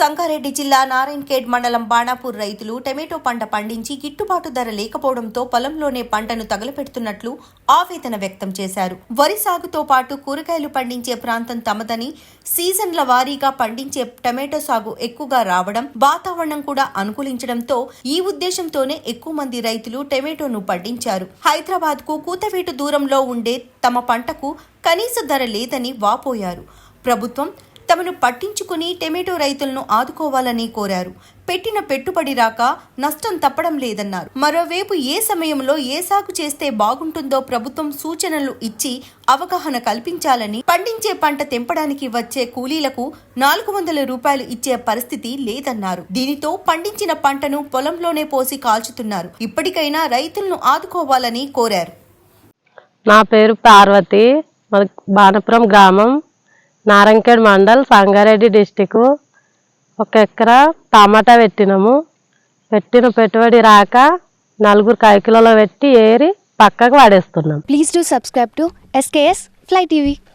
సంగారెడ్డి జిల్లా నారాయణఖేడ్ మండలం బాణాపూర్ రైతులు టమాటో పంట పండించి గిట్టుబాటు ధర లేకపోవడంతో పొలంలోనే పంటను తగలపెడుతున్నట్లు ఆవేదన వ్యక్తం చేశారు. వరి సాగుతో పాటు కూరగాయలు పండించే ప్రాంతం తమదని సీజన్ల వారీగా పండించే టమాటో సాగు ఎక్కువగా రావడం వాతావరణం కూడా అనుకూలించడంతో ఈ ఉద్దేశంతోనే ఎక్కువ మంది రైతులు టమాటోను పండించారు. హైదరాబాద్కు కూతవేటు దూరంలో ఉండే తమ పంటకు కనీస ధర లేదని వాపోయారు. ప్రభుత్వం తమను పట్టించుకుని టమాటో రైతులను ఆదుకోవాలని కోరారు. పెట్టిన పెట్టుబడి రాక నష్టం తప్పడం లేదన్నారు. మరోవైపు ఏ సమయంలో ఏ సాగు చేస్తే బాగుంటుందో ప్రభుత్వం సూచనలు ఇచ్చి అవగాహన కల్పించాలని పండించే పంట తెంపడానికి వచ్చే కూలీలకు నాలుగు వందల రూపాయలు ఇచ్చే పరిస్థితి లేదన్నారు. దీనితో పండించిన పంటను పొలంలోనే పోసి కాల్చుతున్నారు. ఇప్పటికైనా రైతులను ఆదుకోవాలని కోరారు. నా పేరు పార్వతి బాణపురం గ్రామం. నారంకేడ్ మండల్ సంగారెడ్డి డిస్టిక్ ఒక ఎకరా టమాటా పెట్టినాము. పెట్టిన పెట్టుబడి రాక నలుగురు కైకిలలో పెట్టి ఏరి పక్కకు వాడేస్తున్నాం. Please do subscribe to SKS fly TV